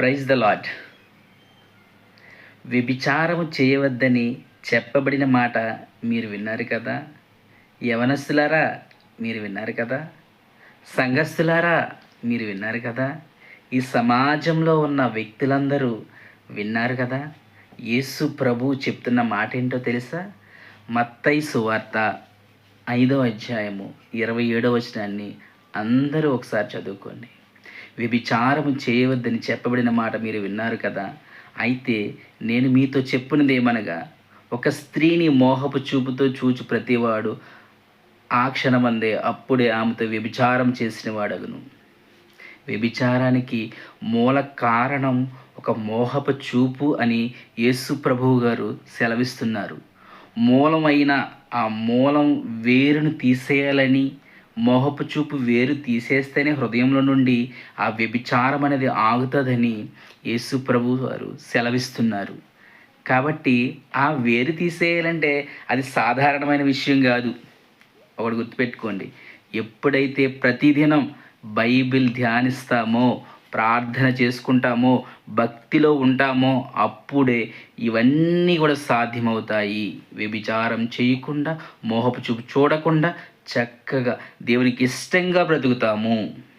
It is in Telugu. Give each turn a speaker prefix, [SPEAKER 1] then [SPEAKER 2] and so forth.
[SPEAKER 1] ప్రైజ్ ద లాడ్ వ్యభిచారము చేయవద్దని చెప్పబడిన మాట మీరు విన్నారు కదా? యవనస్తులారా మీరు విన్నారు కదా? సంఘస్థులారా మీరు విన్నారు కదా? ఈ సమాజంలో ఉన్న వ్యక్తులందరూ విన్నారు కదా? యేసు ప్రభు చెప్తున్న మాట ఏంటో తెలుసా? మత్తై సువార్త ఐదవ అధ్యాయము ఇరవై ఏడవ వచనాన్ని అందరూ ఒకసారి చదువుకోండి. వ్యభిచారము చేయవద్దని చెప్పబడిన మాట మీరు విన్నారు కదా? అయితే నేను మీతో చెప్పినది ఏమనగా ఒక స్త్రీని మోహపు చూపుతో చూచు ప్రతివాడు ఆ క్షణమందే అప్పుడే ఆమెతో వ్యభిచారం చేసిన వాడగును వ్యభిచారానికి మూల కారణం ఒక మోహపు చూపు అని యేసు ప్రభువు గారు సెలవిస్తున్నారు. మూలమైన ఆ మూలం వేరును తీసేయాలని మోహపు చూపు వేరు తీసేస్తేనే హృదయంలో నుండి ఆ వ్యభిచారం అనేది ఆగుతుందని యేసు ప్రభు వారు సెలవిస్తున్నారు. కాబట్టి ఆ వేరు తీసేయాలంటే అది సాధారణమైన విషయం కాదు. ఒకటి గుర్తుపెట్టుకోండి. ఎప్పుడైతే ప్రతిదినం బైబిల్ ధ్యానిస్తామో ప్రార్థన చేసుకుంటామో భక్తిలో ఉంటామో అప్పుడే ఇవన్నీ కూడా సాధ్యమవుతాయి. వ్యభిచారం చేయకుండా మోహపు చూపు చూడకుండా చక్కగా దేవునికి ఇష్టంగా బ్రతుకుతాము.